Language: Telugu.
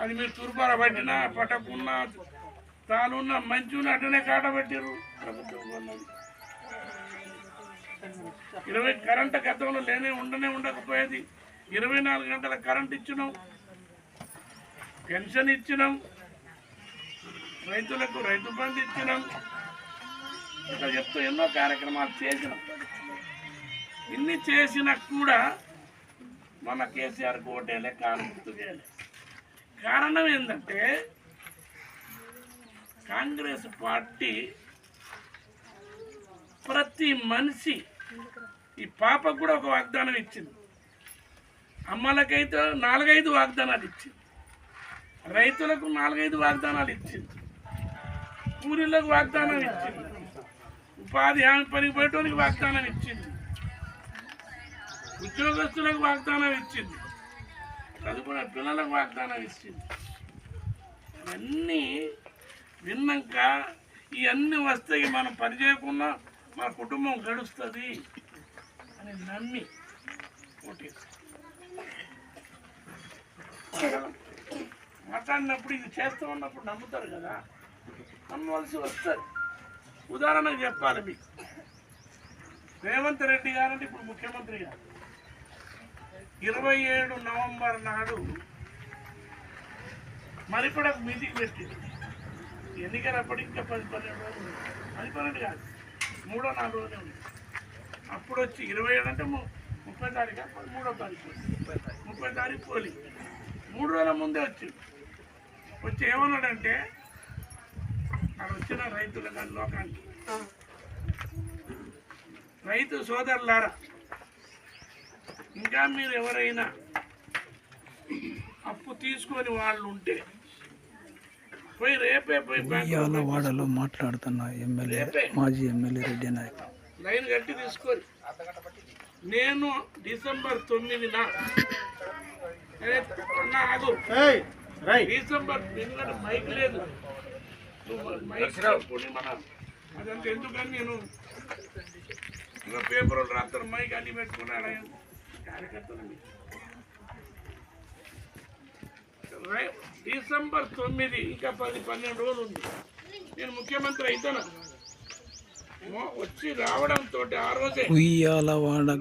అది మీరు తుర్పార పట్టినా పట్టకున్నా తానున్న మంచి అటనే కాట పెట్టారు ప్రభుత్వం ఇరవై కరెంట్ గతంలో లేనే ఉండనే ఉండకపోయేది. ఇరవై నాలుగు గంటల కరెంట్ ఇచ్చినాం. పెన్షన్ ఇచ్చినాం. రైతులకు రైతు బంధు ఇచ్చినాం. ఇట్లా చెప్తూ ఎన్నో కార్యక్రమాలు చేసినాం. ఇన్ని చేసినా కూడా మన కేసీఆర్ ఓటేలే కాలం గుర్తు చేయలే కారణం ఏంటంటే కాంగ్రెస్ పార్టీ ప్రతి మనిషి ఈ పాపకు కూడా ఒక వాగ్దానం ఇచ్చింది. అమ్మలకైతే నాలుగైదు వాగ్దానాలు ఇచ్చింది. రైతులకు నాలుగైదు వాగ్దానాలు ఇచ్చింది. కూలీలకు వాగ్దానం ఇచ్చింది. ఉపాధి హామీ పనికి పోయేటోనికి వాగ్దానం ఇచ్చింది. ఉద్యోగస్తులకు వాగ్దానం ఇచ్చింది. చదువుకున్న పిల్లలకు వాగ్దానం ఇచ్చింది. ఇవన్నీ విన్నాక ఇవన్నీ వస్తాయి మనం పని చేయకుండా మా కుటుంబం గడుస్తుంది అని నమ్మి మాట్లాడినప్పుడు ఇది చేస్తూ ఉన్నప్పుడు నమ్ముతారు కదా? నమ్మవలసి వస్తారు ఉదాహరణకు చెప్పాలి మీకు. రేవంత్ రెడ్డి గారంటే ఇప్పుడు ముఖ్యమంత్రి గారు. ఇరవై ఏడు నవంబర్ నాడు మరిపడకు మీటింగ్ పెట్టింది. ఎన్నికలప్పటికి ఇంకా పది పన్నెండు రోజులు. పది పన్నెండు కాదు మూడో నాలుగు రోజులే ఉంది. అప్పుడు వచ్చి ఇరవై ఏడు అంటే ముప్పై తారీఖు? మూడో తారీఖు ముప్పై తారీఖు పోలి మూడు రోజుల ముందే వచ్చింది. వచ్చి ఏమన్నాడంటే అక్కడ వచ్చిన రైతుల కానీ లోకానికి రైతు సోదరులారా ఇంకా మీరు ఎవరైనా అప్పు తీసుకొని వాళ్ళు ఉంటే పోయి రేపే పోయి ఇవాళ వాడలో మాట్లాడుతున్న ఎమ్మెల్యే మాజీ ఎమ్మెల్యే రెడ్డి నాయక్. లైన్ కట్టి తీసుకొని. నేను డిసెంబర్ తొమ్మిదిన ఆగు. డిసెంబర్ ఎందుకంటే మైక్ లేదు. మైక్ మన. అదంతా ఎందుకని నేను? ఇంకా పేపర్లు రాస్తారు మైక్ అన్ని పెట్టుకుని అలా కార్యకర్తలు మీరు. రై- డిసెంబర్ తొమ్మిది ఇంకా పది పన్నెండు రోజులు ఉంది. నేను ముఖ్యమంత్రి అయితాను. వచ్చి రావడంతో ఆ రోజే ఉయ్యాల వాడ